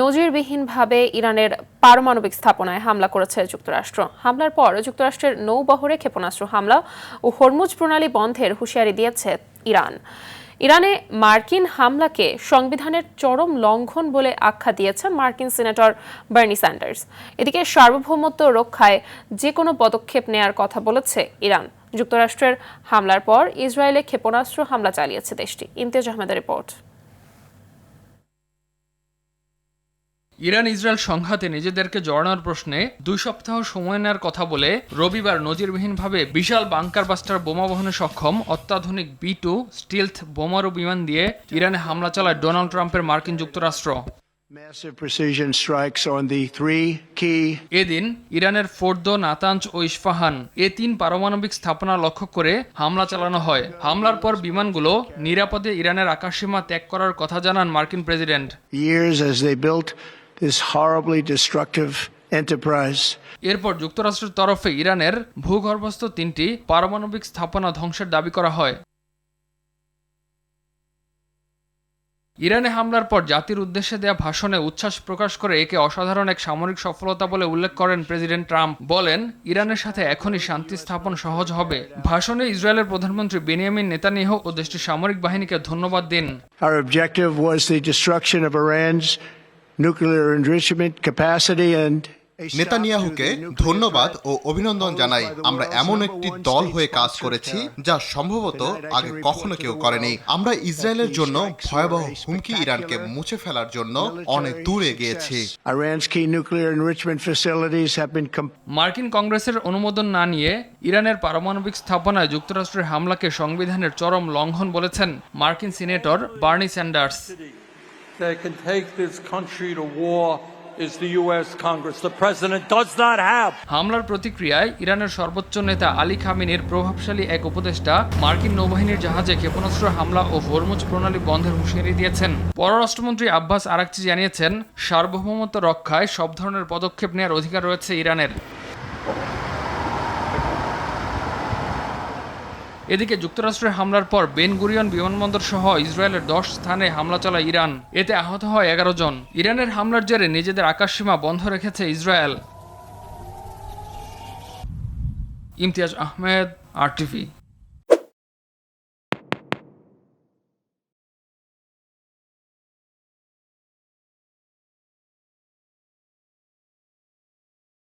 নজিরবিহীনভাবে ইরানের পারমাণবিক স্থাপনায় হামলা করেছে যুক্তরাষ্ট্র। হামলার পর যুক্তরাষ্ট্রের নৌবহরে ক্ষেপণাস্ত্র হামলা ও হরমুজ প্রণালী বন্ধের হুঁশিয়ারি দিয়েছে ইরান। ইরানে মার্কিন হামলাকে সংবিধানের চরম লঙ্ঘন বলে আখ্যা দিয়েছেন মার্কিন সিনেটর বার্নি স্যান্ডার্স। এদিকে সার্বভৌমত্ব রক্ষায় যে কোনো পদক্ষেপ নেয়ার কথা বলেছে ইরান। যুক্তরাষ্ট্রের হামলার পর ইসরায়েলে ক্ষেপণাস্ত্র হামলা চালিয়েছে দেশটি। ইমতিয়াজ আহমেদের রিপোর্ট। ইরান ইসরায়েল সংঘাতে নিজেদেরকে জড়ানোর প্রশ্নে দুই সপ্তাহ সময় নেওয়ার কথা বলে রবিবার নজিরবিহীনভাবে বিশাল বাংকার বাস্টার বোমা বহনে সক্ষম অত্যাধুনিক বি টু স্টিলথ বোমারু বিমান দিয়ে ইরানে হামলা চালায় ডোনাল্ড ট্রাম্পের মার্কিন যুক্তরাষ্ট্র। এদিন ইরানের ফোর্দো নাতাঞ্জ ও ইস্পাহান এ তিন পারমাণবিক স্থাপনা লক্ষ্য করে হামলা চালানো হয়। হামলার পর বিমানগুলো নিরাপদে ইরানের আকাশসীমা ত্যাগ করার কথা জানান মার্কিন president. This horribly destructive enterprise. এরপর যুক্তরাষ্ট্রের তরফে ইরানের ভূগর্ভস্থ তিনটি পারমাণবিক স্থাপনা ধ্বংসের দাবি করা হয়। ইরানে হামলার পর জাতির উদ্দেশ্যে দেয়া ভাষণে উচ্ছ্বাস প্রকাশ করে একে অসাধারণ এক সামরিক সফলতা বলে উল্লেখ করেন প্রেসিডেন্ট ট্রাম্প। বলেন ইরানের সাথে এখনই শান্তি স্থাপন সহজ হবে। ভাষণে ইসরায়েলের প্রধানমন্ত্রী বেনিয়ামিন নেতানিয়াহু ও দেশটির সামরিক বাহিনীকে ধন্যবাদ দিন। Our objective was the destruction of Iran's নেতানিয়াহুকে ধন্যবাদ ও অভিনন্দন জানাই। আমরা এমন একটি দল হয়ে কাজ করেছি যা সম্ভবত আগে কখনো কেউ করেনি। আমরা ইসরায়েলের জন্য ভয়াবহ হুমকি ইরানকে মুছে ফেলার জন্য অনেক দূরে গিয়েছি। মার্কিন কংগ্রেসের অনুমোদন না নিয়ে ইরানের পারমাণবিক স্থাপনায় যুক্তরাষ্ট্রের হামলাকে সংবিধানের চরম লঙ্ঘন বলেছেন মার্কিন senator Bernie Sanders. That can take this country to war is the U.S. Congress. The president does not have হামলার প্রতিক্রিয়ায় ইরানের সর্বোচ্চ নেতা আলী খামিনের প্রভাবশালী এক উপদেষ্টা মার্কিন নৌবাহিনীর জাহাজে ক্ষেপণাস্ত্র হামলা ও হরমুজ প্রণালী বন্ধের হুঁশিয়ারি দিয়েছেন পররাষ্ট্রমন্ত্রী আব্বাস আরাকচি জানিয়েছেন, সার্বভৌমত্ব রক্ষায় সব ধরনের পদক্ষেপ নেওয়ার অধিকার রয়েছে ইরানের এদিকে যুক্তরাষ্ট্রের হামলার পর বেন গুরিয়ন বিমানবন্দর সহ ইসরায়েলের দশ স্থানে হামলা চালায় ইরান। এতে আহত হয় এগারো জন। ইরানের হামলার জেরে নিজেদের আকাশসীমা বন্ধ রেখেছে ইসরায়েল। ইমতিয়াজ আহমেদ আর টিভি